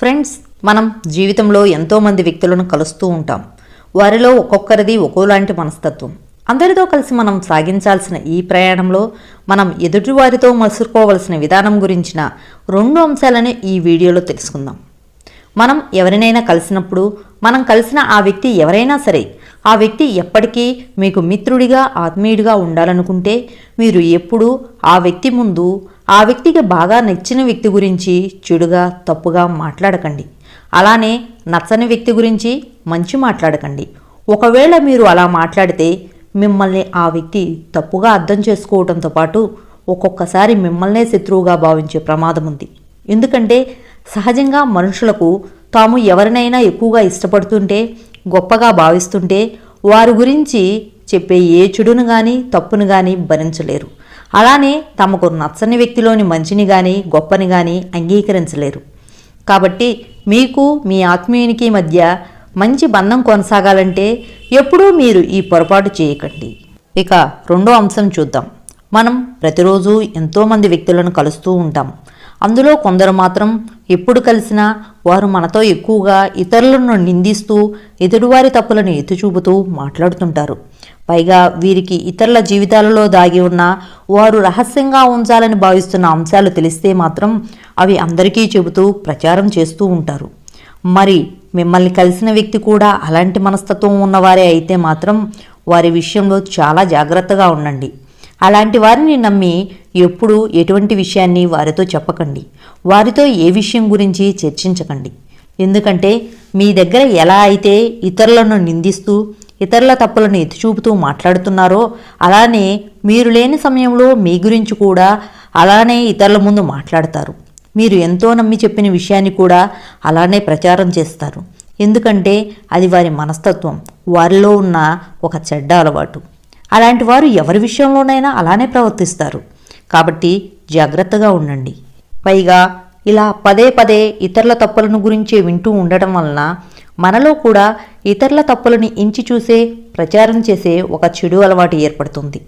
Friends మనం జీవితంలో ఎంతోమంది వ్యక్తులను కలుస్తూ ఉంటాం. వారిలో ఒక్కొక్కరిది ఒక్కోలాంటి మనస్తత్వం. అందరితో కలిసి మనం సాగించాల్సిన ఈ ప్రయాణంలో మనం ఎదుటివారితో మసురుకోవలసిన విధానం గురించిన రెండు అంశాలని ఈ వీడియోలో తెలుసుకుందాం. మనం ఎవరినైనా కలిసినప్పుడు మనం కలిసిన ఆ వ్యక్తి ఎవరైనా సరే ఆ వ్యక్తి ఎప్పటికీ మీకు మిత్రుడిగా ఆత్మీయుడిగా ఉండాలనుకుంటే మీరు ఎప్పుడూ ఆ వ్యక్తి ముందు ఆ వ్యక్తికి బాగా నచ్చిన వ్యక్తి గురించి చెడుగా తప్పుగా మాట్లాడకండి. అలానే నచ్చని వ్యక్తి గురించి మంచి మాట్లాడకండి. ఒకవేళ మీరు అలా మాట్లాడితే మిమ్మల్ని ఆ వ్యక్తి తప్పుగా అర్థం చేసుకోవడంతో పాటు ఒక్కొక్కసారి మిమ్మల్నే శత్రువుగా భావించే ప్రమాదం ఉంది. ఎందుకంటే సహజంగా మనుషులకు తాము ఎవరినైనా ఎక్కువగా ఇష్టపడుతుంటే గొప్పగా భావిస్తుంటే వారి గురించి చెప్పే ఏ చెడును కానీ తప్పును కానీ భరించలేరు. అలానే తమకు నచ్చని వ్యక్తిలోని మంచిని కానీ గొప్పని కానీ అంగీకరించలేరు. కాబట్టి మీకు మీ ఆత్మీయునికి మధ్య మంచి బంధం కొనసాగాలంటే ఎప్పుడూ మీరు ఈ పొరపాటు చేయకండి. ఇక రెండో అంశం చూద్దాం. మనం ప్రతిరోజు ఎంతోమంది వ్యక్తులను కలుస్తూ ఉంటాం. అందులో కొందరు మాత్రం ఎప్పుడు కలిసినా వారు మనతో ఎక్కువగా ఇతరులను నిందిస్తూ ఎదుటివారి తప్పులను ఎత్తుచూపుతూ మాట్లాడుతుంటారు. పైగా వీరికి ఇతరుల జీవితాలలో దాగి ఉన్న వారు రహస్యంగా ఉంచాలని భావిస్తున్న అంశాలు తెలిస్తే మాత్రం అవి అందరికీ చెబుతూ ప్రచారం చేస్తూ ఉంటారు. మరి మిమ్మల్ని కలిసిన వ్యక్తి కూడా అలాంటి మనస్తత్వం ఉన్నవారే అయితే మాత్రం వారి విషయంలో చాలా జాగ్రత్తగా ఉండండి. అలాంటి వారిని నమ్మి ఎప్పుడూ ఎటువంటి విషయాన్ని వారితో చెప్పకండి. వారితో ఏ విషయం గురించి చర్చించకండి. ఎందుకంటే మీ దగ్గర ఎలా అయితే ఇతరులను నిందిస్తూ ఇతరుల తప్పులను ఎత్తిచూపుతూ మాట్లాడుతున్నారో అలానే మీరు లేని సమయంలో మీ గురించి కూడా అలానే ఇతరుల ముందు మాట్లాడతారు. మీరు ఎంతో నమ్మి చెప్పిన విషయాన్ని కూడా అలానే ప్రచారం చేస్తారు. ఎందుకంటే అది వారి మనస్తత్వం వారిలో ఉన్న ఒక చెడ్డ అలవాటు. అలాంటి వారు ఎవరి విషయంలోనైనా అలానే ప్రవర్తిస్తారు. కాబట్టి జాగ్రత్తగా ఉండండి. పైగా ఇలా పదే పదే ఇతరుల తప్పులను గురించి వింటూ ఉండటం వలన మనలో కూడా ఇతరుల తప్పులని ఇంచి చూసే ప్రచారం చేసే ఒక చెడు అలవాటు ఏర్పడుతుంది.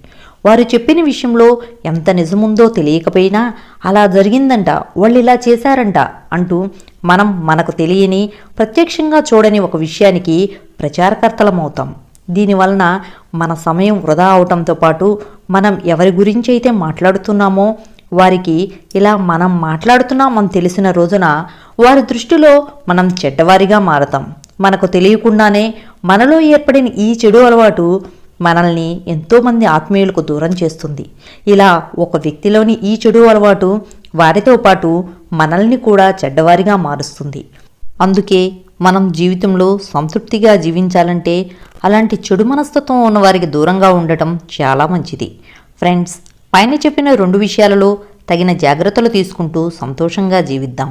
వారు చెప్పిన విషయంలో ఎంత నిజముందో తెలియకపోయినా అలా జరిగిందంట వాళ్ళు ఇలా చేశారంట అంటూ మనం మనకు తెలియని ప్రత్యక్షంగా చూడని ఒక విషయానికి ప్రచారకర్తలమవుతాం. దీనివలన మన సమయం వృధా అవటంతో పాటు మనం ఎవరి గురించి అయితే మాట్లాడుతున్నామో వారికి ఇలా మనం మాట్లాడుతున్నామని తెలిసిన రోజున వారి దృష్టిలో మనం చెడ్డవారిగా మారతాం. మనకు తెలియకుండానే మనలో ఏర్పడిన ఈ చెడు అలవాటు మనల్ని ఎంతోమంది ఆత్మీయులకు దూరం చేస్తుంది. ఇలా ఒక వ్యక్తిలోని ఈ చెడు అలవాటు వారితో పాటు మనల్ని కూడా చెడ్డవారిగా మారుస్తుంది. అందుకే మనం జీవితంలో సంతృప్తిగా జీవించాలంటే అలాంటి చెడు మనస్తత్వం ఉన్నవారికి దూరంగా ఉండటం చాలా మంచిది. ఫ్రెండ్స్ పైన చెప్పిన రెండు విషయాలలో తగిన జాగ్రత్తలు తీసుకుంటూ సంతోషంగా జీవిద్దాం.